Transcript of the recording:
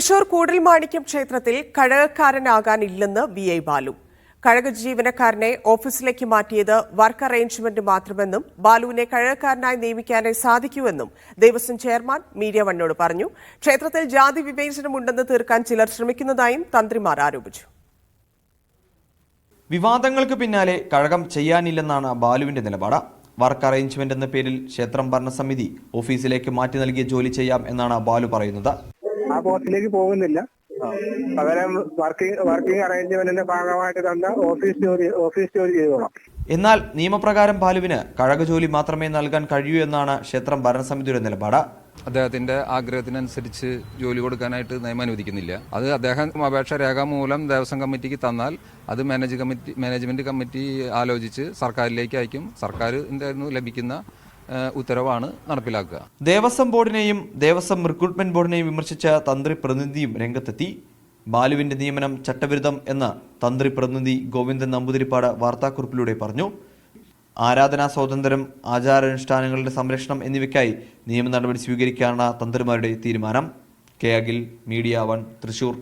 തൃശൂർ കൂടൽമാണിക്യം ക്ഷേത്രത്തിൽ കഴകക്കാരനാകാനില്ലെന്ന് V I Balu. കഴക ജീവനക്കാരനെ ഓഫീസിലേക്ക് മാറ്റിയത് വർക്ക് അറേഞ്ച്മെന്റ് മാത്രമെന്നും ബാലുവിനെ കഴകക്കാരനായി നിയമിക്കാനേ സാധിക്കൂവെന്നും ദേവസ്വം ചെയർമാൻ മീഡിയ വണ്ണോട് പറഞ്ഞു. ക്ഷേത്രത്തിൽ ജാതി വിവേചനമുണ്ടെന്ന് തീർക്കാൻ ചിലർ ശ്രമിക്കുന്നതായും തന്ത്രിമാർ ആരോപിച്ചു. വിവാദങ്ങൾക്ക് പിന്നാലെ കഴകം ചെയ്യാനില്ലെന്നാണ് ബാലുവിന്റെ നിലപാട്. വർക്ക് അറേഞ്ച്മെന്റ് എന്ന പേരിൽ ക്ഷേത്രം ഭരണസമിതി ഓഫീസിലേക്ക് മാറ്റി നൽകിയ ജോലി ചെയ്യാം എന്നാണ് ബാലു പറയുന്നത്. ആ പോസ്റ്റിലേക്ക് പോകുന്നില്ല. പകരം വർക്കിംഗ് വർക്കിംഗ് അറേഞ്ച്മെന്റിന്റെ ഭാഗമായിട്ട് തന്ന ഓഫീസ് ജോലി ഓഫീസ് ജോലി ചെയ്തോളാം. എന്നാൽ നിയമപ്രകാരം ബാലുവിന് കഴക ജോലി മാത്രമേ നൽകാൻ കഴിയൂ എന്നാണ് ക്ഷേത്രം ഭരണസമിതിയുടെ നിലപാട്. അദ്ദേഹത്തിന്റെ ആഗ്രഹത്തിനനുസരിച്ച് ജോലി കൊടുക്കാനായിട്ട് നിയമം അനുവദിക്കുന്നില്ല. അത് അദ്ദേഹം അപേക്ഷ രേഖാമൂലം ദേവസ്വം കമ്മിറ്റിക്ക് തന്നാൽ അത് മാനേജ് കമ്മിറ്റി മാനേജ്മെന്റ് കമ്മിറ്റി ആലോചിച്ച് സർക്കാരിലേക്ക് അയക്കും. സർക്കാർ എന്തായിരുന്നു ലഭിക്കുന്ന ഉത്തരവാണ് നടപ്പിലാക്കുക. ദേവസ്വം ബോർഡിനെയും ദേവസ്വം റിക്രൂട്ട്മെന്റ് ബോർഡിനെയും വിമർശിച്ച തന്ത്രി പ്രതിനിധിയും രംഗത്തെത്തി. ബാലുവിന്റെ നിയമനം ചട്ടവിരുദ്ധം എന്ന് തന്ത്രി പ്രതിനിധി ഗോവിന്ദൻ നമ്പൂതിരിപ്പാട് വാർത്താക്കുറിപ്പിലൂടെ പറഞ്ഞു. ആരാധനാ സ്വാതന്ത്ര്യം ആചാരാനുഷ്ഠാനങ്ങളുടെ സംരക്ഷണം എന്നിവയ്ക്കായി നിയമ നടപടി സ്വീകരിക്കാനാണ് തന്ത്രിമാരുടെ തീരുമാനം. K Akhil Media One Thrissur.